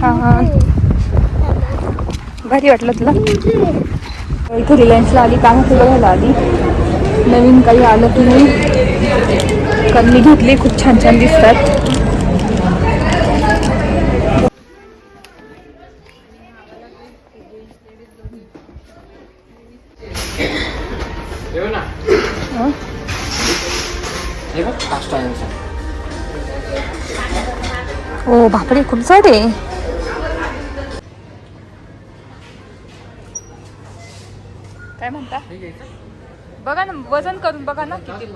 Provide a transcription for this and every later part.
छान भारी वाटलं तुला. इथे रिलायन्सला आली काम ते बघायला आली. नवीन काही आलं की नाही. कारण मी घेतली खूप छान छान दिसतात. हो? बापरे खूप सारे काय म्हणता? बघा ना वजन करून बघा ना किती.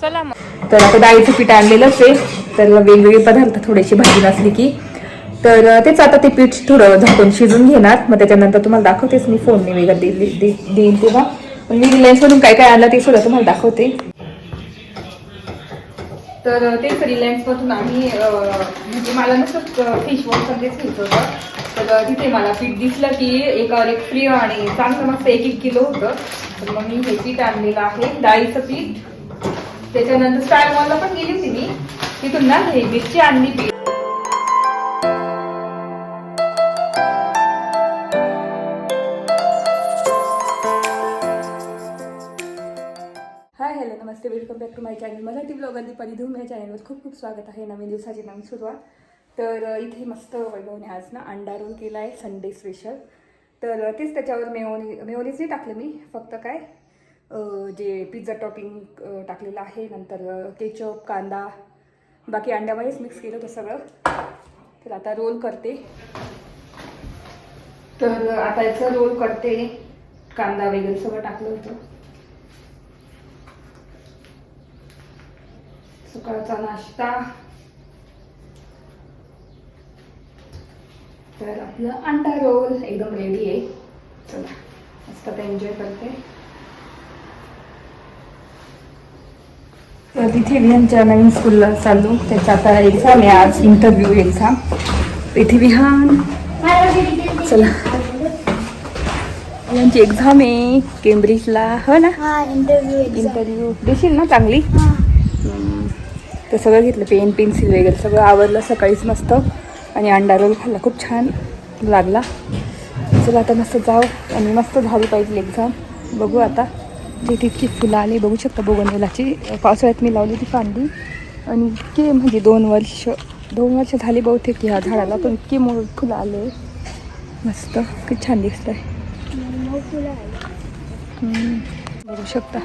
चला मग. तर आता डाळीचं पीठ आणलेलंच आहे. तर वेगवेगळे पदार्थ थोडेसे भाजी नसली की. तर तेच आता ते पीठ थोडं झाकून शिजून घेणार. मग त्याच्यानंतर तुम्हाला दाखवतेच मी फोनने वेगळं दे- देईन तेव्हा पण मी रिलायन्समधून काय काय आलं ते सुद्धा तुम्हाला दाखवते. तर तेच रिलायन्समधून आम्ही म्हणजे मला नुसतं फिश वॉश सगळेच घ्यायचं होतं. तर तिथे मला पीठ दिसलं की एकावर एक फ्री आणि चांगलं मस्त एक एक किलो होतं. तर मग मी हे पीठ आणलेलं आहे डाळीचं पीठ. त्याच्यानंतर स्टार मॉलला पण गेली होती मी. तिथून ना हे मिरची आणली पीठ. Hi hello Namaste. Welcome back to my channel Marathi blog आणि परिधूम या चॅनलवर खूप खूप स्वागत आहे. नवीन दिवसाची नवीन सुरुवात. तर इथे मस्त वैभवने आज ना अंडा रोल केला आहे संडे स्पेशल तर तेच त्याच्यावर मेओनी मेओनीज नाही टाकलं मी. फक्त काय जे पिझ्झा टॉपिंग टाकलेलं आहे. नंतर केचप कांदा बाकी अंड्यामध्येच मिक्स केलं होतं सगळं. तर आता रोल करते. तर आता याचं रोल करते. कांदा वगैरे सगळं टाकलं होतं. सकाळचा नाश्ता. तर आपलं अंडा रोल एकदम रेडी आहे. चला मस्त आता एन्जॉय करते. तर तिथे विहानच्या नवीन स्कूलला चाललो. त्याचा आता एक्झाम आहे आज इंटरव्ह्यू एक्झाम इथे विहान. चला. यांची एक्झाम आहे केम्ब्रिजला हो ना? हा इंटरव्ह्यू देशील ना चांगली. तर सगळं घेतलं पेन पेन्सिल वगैरे सगळं आवरलं सकाळीच मस्त. आणि अंडा रोल खाल्ला. खूप छान लागला. चला आता मस्त जाऊ. आणि मस्त झाली पाहिजे एक्झाम बघू आता. तिथे इतकी फुलं आली. बघू शकता बोगनवेलाची. पावसाळ्यात मी लावली ती फांदी. आणि इतके म्हणजे दोन वर्ष दोन वर्ष झाली बहुतेक ह्या झाडाला पण इतकी मोठ फुलं आले. मस्त. किती छान दिसत आहे बघू शकता.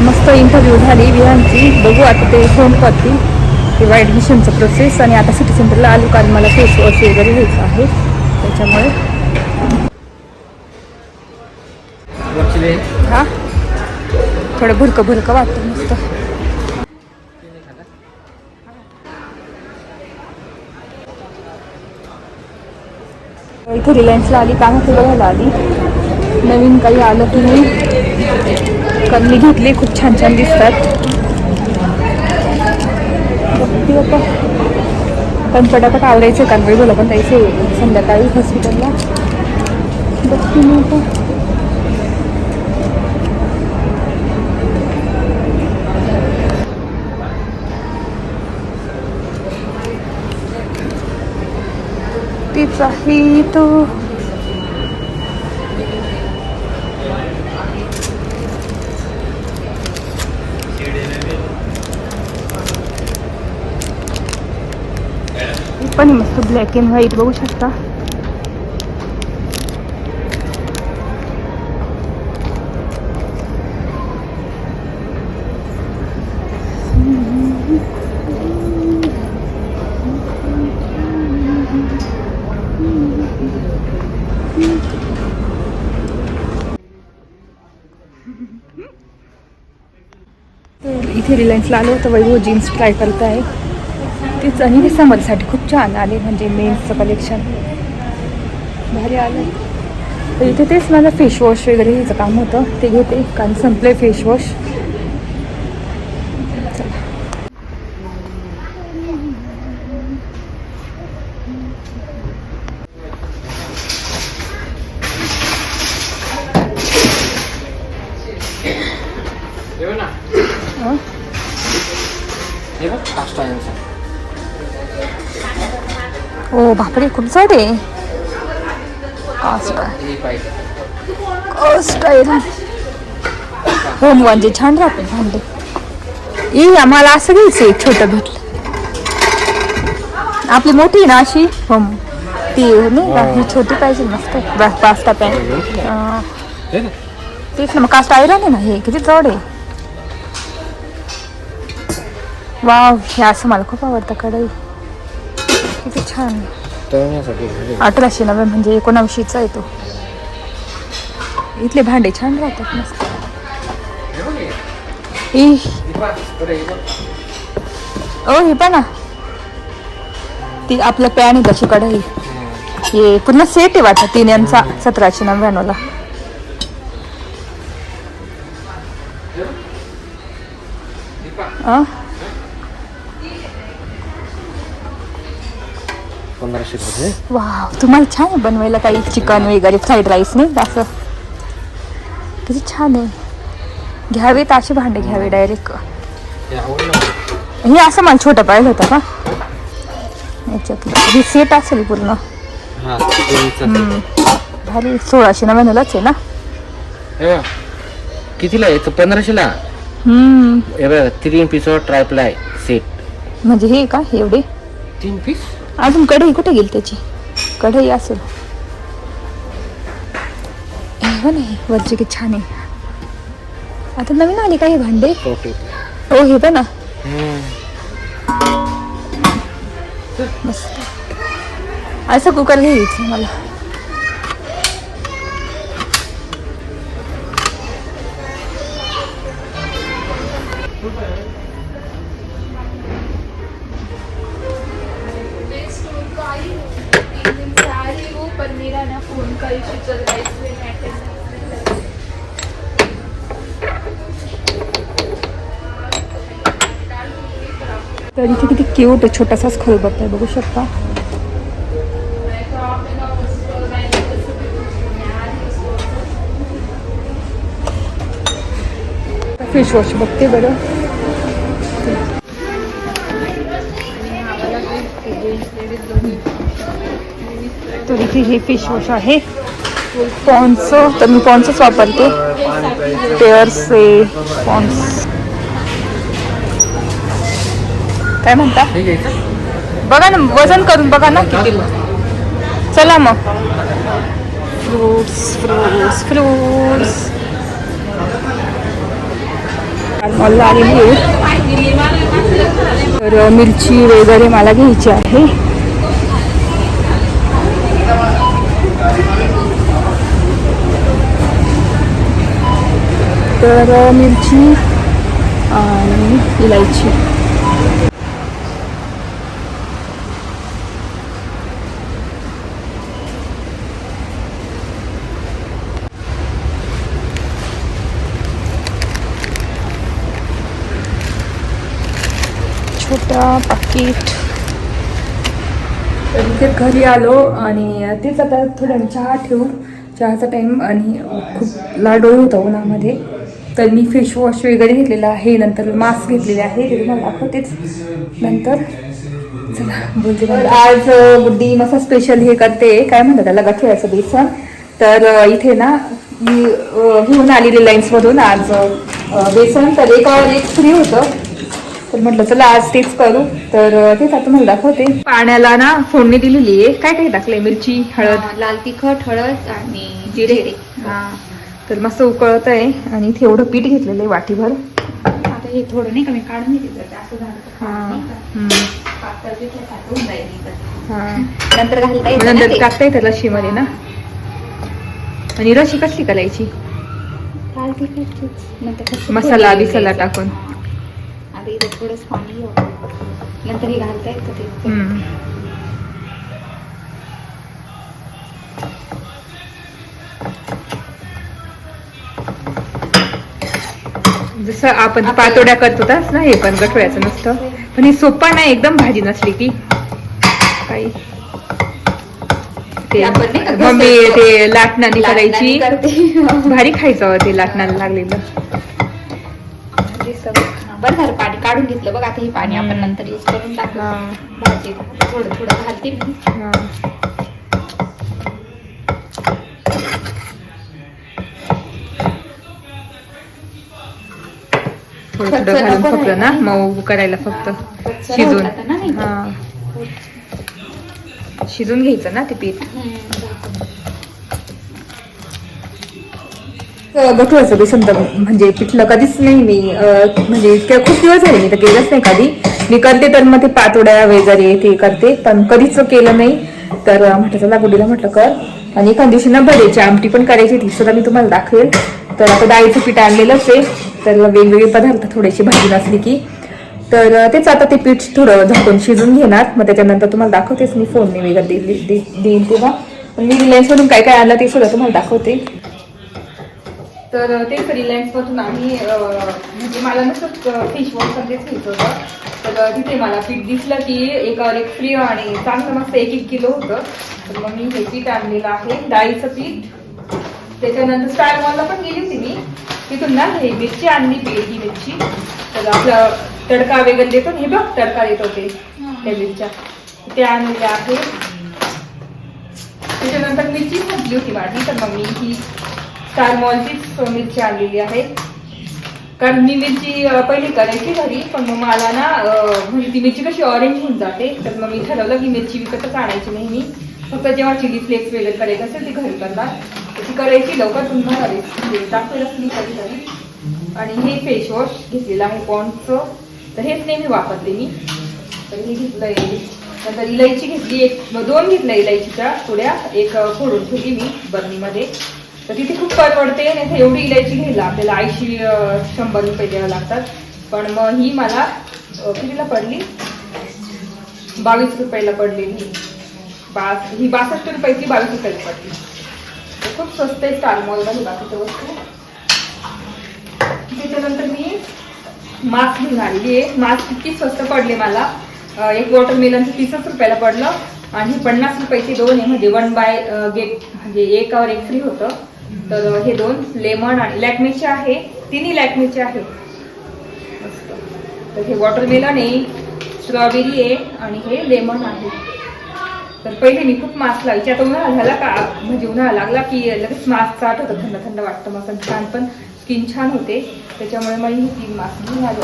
मस्त इंटरव्ह्यू झाली. विहानची. बघू आता ते फोन करतील. किंवा ॲडमिशनचं प्रोसेस आणि आता सिटी सेंटरला आलो कारण मला फेस वॉश वगैरे घ्यायचं आहे. त्याच्यामुळे. हां? थोडं भुरकं भुरकं वाटतं मस्त. इथे रिलायन्सला आली. का बघायला आली? नवीन काही आलं की नाही? मी कमी घेतली खूप छान छान दिसतात. बघते पण पटापट आवडायचं कानवडी बोला पण जायचे संध्याकाळी हॉस्पिटलला बघते मी आता. तीच आहे तो. ब्लॅक अँड व्हाईट बघू शकता तर इथे रिलायन्सला आलो होतं वैभव जीन्स ट्राय करत आहे तेच आणि हे समरसाठी खूप छान आले म्हणजे मेन्सचं कलेक्शन भारी आलं. तर इथे तेच मला फेसवॉश वगैरे घ्यायचं काम होतं. ते घेते कारण संपले फेसवॉश बापरे खूप जड आहे. कास्ट आहे हे कास्ट आहे हो म्हणजे छान राहते भांडे ई आम्हाला असं घ्यायचं आहे छोटं भेटलं. आपली मोठी ना अशी? हो ती नाही छोटी पाहिजे मस्त पास्ता पॅन. तेच ना मग कास्ट आयरन आहे ना हे? किती जड आहे. वाव हे असं मला खूप आवडतं कढई. किती छान. अठराशे नव्हे म्हणजे एकोणावीसशेचा आहे तो इथले भांडे छान राहतात मस्त. ओ हे पण ती आपलं पॅन आहे तशी कढई. हे पूर्ण सेट आहे वाटत तीन यांचा सतराशे नव्याण्णवला. हे पंधराशे रुपये. वाव तुम्हाला छान आहे बनवायला काही चिकन वगैरे फ्राईड राईस नाही असं? किती छान आहे. घ्यावेत असे भांडे घ्यावे डायरेक्ट हे असं मला छोटं पाहिलं होतं का? याच्यातलं. हे सेट असेल पूर्ण. भारी सोळाशे नव्याण्णवलाच आहे ना? हे. कितीला याचं पंधराशेला? तीन पीसवर ट्रायप्लाय सेट म्हणजे हे का एवढे? तीन पीस अजून कढई कुठे गेली त्याची? कढई असेल. हे बघ ना हे वरचे किती छान आहे. आता नवीन आले का हे भांडे? हो हे पण ना. मस्त. असं कुकर घ्यायचं मला. फोन का इशू तर इथे किती क्यूट आहे छोटासाच खलबत्ता आहे बघू शकता? फिश वॉश बघते बरं. तर इथे हे फिश वॉश आहे. पॉन्स तर मी पॉन्सच वापरते पेअर्स पॉन्स काय म्हणता? बघा ना वजन करून बघा ना किती. चला मग. फ्रूट्स फ्रूट्स फ्रूट्स मॉलला आलेली आहे तर मिरची वगैरे मला घ्यायची आहे. तर मिरची आणि इलायची. छोटा पाकिट. तर इथे घरी आलो आणि तेच आता थोडं चहा ठेवून. चहाचा टाईम आणि खूप लाडोळी होता उन्हामध्ये. तर मी फेस वॉश वगैरे घेतलेला आहे. नंतर मास्क घेतलेले आहे. ते तुम्हाला दाखवतेच. नंतर चला. आज बुड्डी मसा स्पेशल हे करते. काय म्हणतात त्याला? गठुळ्याचं बेसन तर इथे ना मी घेऊन आली रिलायन्समधून आज बेसन तर एकावर एक फ्री होतं. तर म्हटलं चला आज तेच करू. तर तेच आता मला दाखवते. पाण्याला ना फोडणी दिलेली आहे. काय काय टाकलंय? मिरची हळद? लाल तिखट हळद आणि जिरे. हा. तर मस्त उकळत आहे आणि इथे एवढं पीठ घेतलेलं आहे वाटीभर. आता हे थोडं नाही का मी काढून हा. हा. नंतर नंतर. टाकता येतं लशीमध्ये ना? आणि रशी कसली करायची? मसाला बिसाला. टाकून. आता इथं थोडंच पाणी. नंतर हे घालता येतं ते. जसं आपण पातोड्या करतो तस ना हे पण गठोळ्याचं नसतं. पण हे सोपा नाही एकदम भाजी नसली की. काही ते मम्मी. ते लाटणाने करायची. भारी खायचं ते लाटणाला लागलेलं. बरं झालं पाणी काढून घेतलं बघ. आता हे पाणी आपण. नंतर यूज करून टाकू. हा. भाजी थोडं थोडं घालते मी. कच्चं घालून फक्त ना. मऊ करायला फक्त शिजून. हा. शिजून घ्यायचं ना ते पीठ. गठुळाचं बेसन तर म्हणजे पिठलं कधीच नाही मी म्हणजे इतक्या खूप दिवस झाले मी तर केलंच नाही कधी. मी करते तर मग ते पातोड्या वगैरे ते करते पण कधीच केलं नाही. तर म्हटलं चला गुडीला म्हटलं कर. आणि एखाद दिवशी ना भरायची आमटी पण करायची ती सुद्धा मी तुम्हाला दाखवेल. तर आता डाळीचं पीठ आणलेलंच आहे. तर वेगवेगळे पदार्थ थोडेसे भाजी नसली की. तर तेच आता ते पीठ थोडं झाकून शिजून घेणार. मग त्याच्यानंतर तुम्हाला दाखवतेच मी फोनने वगैरे दिली दे- देईन तेव्हा. पण मी रिलायन्समधून काय काय आणलं ते सुद्धा तुम्हाला दाखवते. तर तेच रिलायन्समधून आम्ही म्हणजे मला नसतं फिश वॉश सगळेच घ्यायचं होतं. तर तिथे मला पीठ दिसलं की एकावर एक फ्री आणि चांगलं मस्त एक एक किलो होतं. तर मग मी हे पीठ आणलेलं आहे. डाळीचं पीठ. त्याच्यानंतर स्टार मॉलला पण गेली होती मी. तिथून ना हे मिरची आणली ही मिरची. तर आपलं तडका वगैरे देतो हे बघ तडका देतो ते त्या मिरच्या. ते आणलेले आहे. त्याच्यानंतर मिरची संपली होती माझी तर मग मी ही स्टार मॉलचीच मिरची आणलेली आहे. कारण मी मिरची पहिली करायची घरी पण मग मला ना म्हणजे ती मिरची कशी ऑरेंज होऊन जाते तर मग मी ठरवलं की मिरची विकतच आणायची नाही मी फक्त जेव्हा चिली फ्लेक्स वगैरे करायचं असेल ती घरी करणार ती करायची लवकर पुन्हा म्हणजे दाखवेलच मी कधीतरी. आणि हे फेस वॉश घेतलेलं आहे पॉन्डचं. तर हेच नेहमी वापरते मी. तर हे घेतलंय नंतर इलायची घेतली एक दोन घेतल्या इलायचीच्या थोड्या. एक फोडून ठेवली मी बर्नीमध्ये तर तिथे खूप परवडते नाही इथे एवढी इलायची घ्यायला आपल्याला ऐंशी शंभर रुपये द्यावं लागतात. पण मग ही मला कितीला पडली? बावीस रुपयाला पडलेली. बास ही बासष्ट रुपयाची बावीस रुपयाला पडली. खूप स्वस्त आहे स्टार मॉलमध्ये बाकीच्या वस्तू. त्याच्यानंतर मी मास्क घेऊन आणली आहे. मास्क इतकी स्वस्त पडले मला. एक वॉटरमेलनचं तीसच रुपयाला पडलं आणि पन्नास रुपयाचे दोन आहे. म्हणजे वन बाय गेट म्हणजे एकावर एक फ्री होतं. तर हे दोन लेमन आणि लॅक्मेचे आहे. तिन्ही लॅक्मेचे आहे तर हे वॉटरमेलन आहे स्ट्रॉबेरी आहे आणि हे लेमन आहे. तर पहिले मी खूप मास्क लावायची आता उन्हाळा झाला का म्हणजे उन्हाळा लागला की लगेच मास्क चाट होतं थंड थंड वाटतं. मग छान पण स्किन छान होते. त्याच्यामुळे मला ही तीन मास्क घेऊन आलो.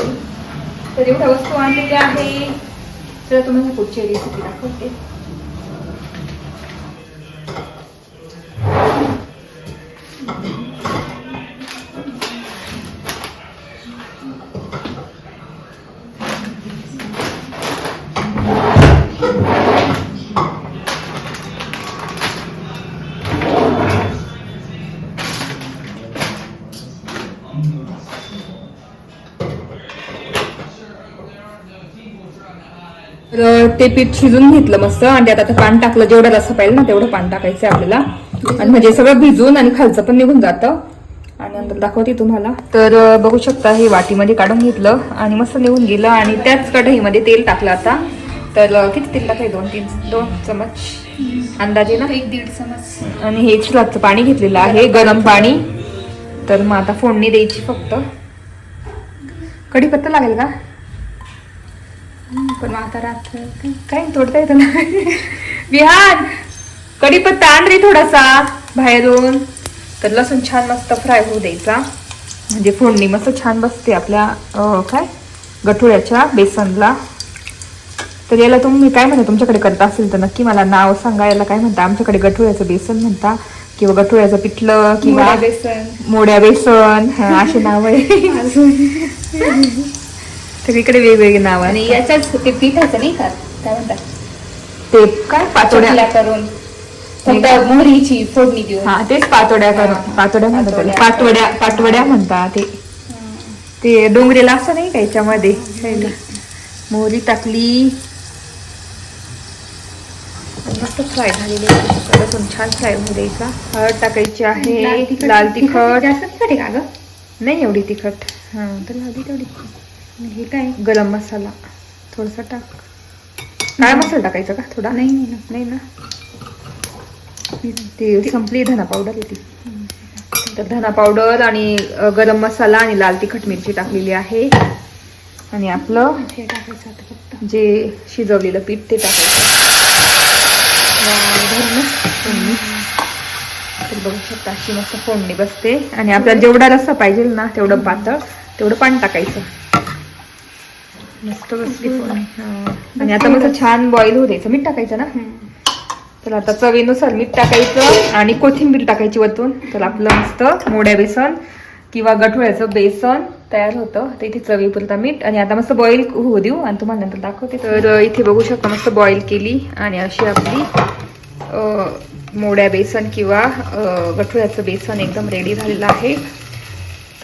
तर एवढ्या वस्तू आणलेल्या आहे. तर तुम्हाला पुढची रेसिपी दाखवते. ते पीठ शिजून घेतलं मस्त. आणि त्यात आता पाणी टाकलं जेवढं रस्सा पाहिजे ना तेवढं पाणी टाकायचं आपल्याला. आणि म्हणजे सगळं भिजून आणि खालचं पण निघून जातं. आणि नंतर दाखवते तुम्हाला. तर बघू शकता हे वाटीमध्ये काढून घेतलं आणि मस्त निघून गेलं. आणि त्याच कढईमध्ये तेल टाकलं आता. तर किती तेल टाकाय दोन तीन दोन चमच अंदाजे ना? एक दीड चमच. आणि हे चिलाचं पाणी घेतलेलं आहे गरम पाणी. तर मग आता फोडणी द्यायची फक्त. कढीपत्ता लागेल का? पण मग आता रात्र काय तोडता येतं ना? विहान कढीपत्ता आण रे थोडासा बाहेरून. तर लसूण छान मस्त फ्राय होऊ द्यायचा. म्हणजे फोडणी मस्त छान बसते आपल्या काय? गठुळ्याच्या बेसनला. तर याला तुम्ही काय म्हणता? तुमच्याकडे करत असेल तर नक्की मला नाव सांगा. याला काय म्हणता? आमच्याकडे गठुळ्याचं बेसन म्हणता. किंवा गठुळ्याचं पिठलं किंवा बेसन. मोड्या बेसन. असे नाव आहे सगळीकडे वेगवेगळे नाव आहे आणि याच्याच ते पिठाचं नाही का? काय म्हणतात? ते काय? पातोड्या करून. फक्त मोहरीची फोडणी देऊन. हा तेच पातोड्या करून. पातोड्या म्हणतात. पातोड्या. पातोड्या पातोड्या म्हणतात ते. ते डोंगरेला असं नाही का याच्यामध्ये. मोहरी टाकली. मस्त फ्राय झालेली. लसूण छान फ्राय होऊ द्यायचा. हळद टाकायची आहे. लाल तिखट जास्त तिखट आहे का गं? नाही एवढी तिखट. हा. तर हळदी तेवढी हे काय? गरम मसाला. थोडासा टाक. काळा मसाला टाकायचा का थोडा? नाही नाही ना. नाही ना? ती संपली धना पावडर होती तर धना पावडर आणि गरम मसाला आणि लाल तिखट मिरची टाकलेली आहे. आणि आपलं हे टाकायचं आता फक्त. जे शिजवलेलं पीठ ते टाक झालं ना फोडणी. तर बघू शकता अशी मस्त फोडणी बसते. आणि आपल्याला जेवढा रस्सा पाहिजे ना तेवढं पातळ तेवढं पाणी टाकायचं. मस्त बसली फोडणी. आणि आता मस्त छान बॉईल होऊ द्यायचं. मीठ टाकायचं ना? तर आता चवीनुसार मीठ टाकायचं आणि कोथिंबीर टाकायची वरतून. तर आपलं मस्त मोड्या बेसन किंवा गठोळ्याचं बेसन तयार होतं. तर इथे चवीपुरता मीठ आणि आता मस्त बॉईल होऊ देऊ आणि तुम्हाला नंतर दाखवते. तर इथे बघू शकता मस्त बॉईल केली आणि अशी आपली अ, मोड्या बेसन किंवा गठोळ्याचं बेसन एकदम रेडी झालेलं आहे.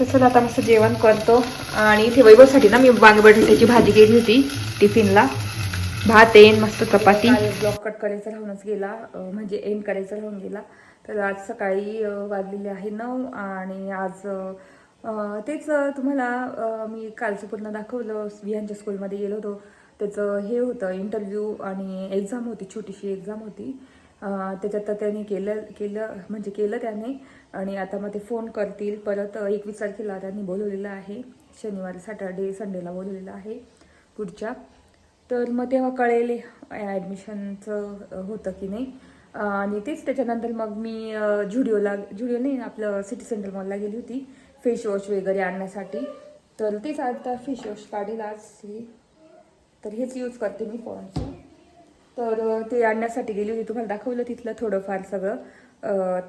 तर चला आता मस्त जेवण करतो. आणि इथे वैभवसाठी ना मी वांगे बटाट्याची भाजी केली होती टिफिनला. भात येईन मस्त चपाती. ब्लॉक कट करायचा राहूनच गेला म्हणजे एंड करायचा राहून गेला. तर आज सकाळी वाजलेले आहे नऊ आणि आज तेच तुम्हाला मी कालचं पूर्ण दाखवलं. विहानच्या स्कूलमध्ये गेलो होतो. त्याचं हे होतं इंटरव्ह्यू आणि एक्झाम होती छोटीशी एक्झाम होती. त्याच्यात तर त्यांनी केलं केलं म्हणजे केलं त्याने. आणि आता मग ते फोन करतील. परत एकवीस तारखेला त्यांनी बोलवलेलं आहे. शनिवारी सॅटर्डे संडेला बोलवलेलं आहे पुढच्या. तर मग तेव्हा कळेल ॲडमिशनचं होतं की नाही. आणि तेच त्याच्यानंतर मग मी झुडिओला झुडिओ नाही आपलं सिटी सेंटर मॉलला गेली होती. फेश वॉश वगैरे आणण्यासाठी. तर तेच आता फेश वॉश काढेल आज तर हेच यूज करते मी पॉन्डचं तर ते आणण्यासाठी गेली होती. तुम्हाला दाखवलं तिथलं थोडंफार सगळं.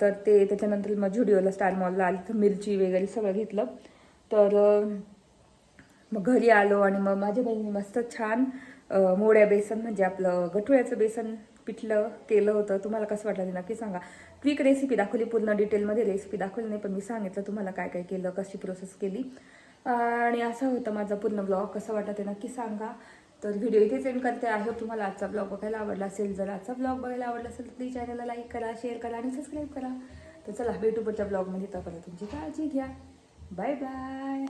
तर ते त्याच्यानंतर मग झुडिओला स्टार मॉलला आली तर मिरची वगैरे सगळं घेतलं. तर मग घरी आलो आणि मग माझ्या बहिणीने मस्त छान मोड्या बेसन म्हणजे आपलं गठुळ्याचं बेसन पिठलं केलं होतं. तुम्हाला कसं वाटलं ते नक्की सांगा. क्विक रेसिपी दाखवली पूर्ण डिटेलमध्ये रेसिपी दाखवली नाही पण मी सांगितलं तुम्हाला काय काय केलं कशी प्रोसेस केली. आणि असा होता माझा पूर्ण ब्लॉग कसा वाटतं ते नक्की सांगा. तर व्हिडिओ इथेच एंड करते आय होप तुम्हाला आजचा ब्लॉग बघायला आवडला असेल जर आजचा ब्लॉग बघायला आवडला असेल तर प्लीज चॅनलला लाईक करा शेअर करा आणि सबस्क्राईब करा. तर चला भेटू पुढच्या ब्लॉगमध्ये. तोपर्यंत तुमची काळजी घ्या. Bye bye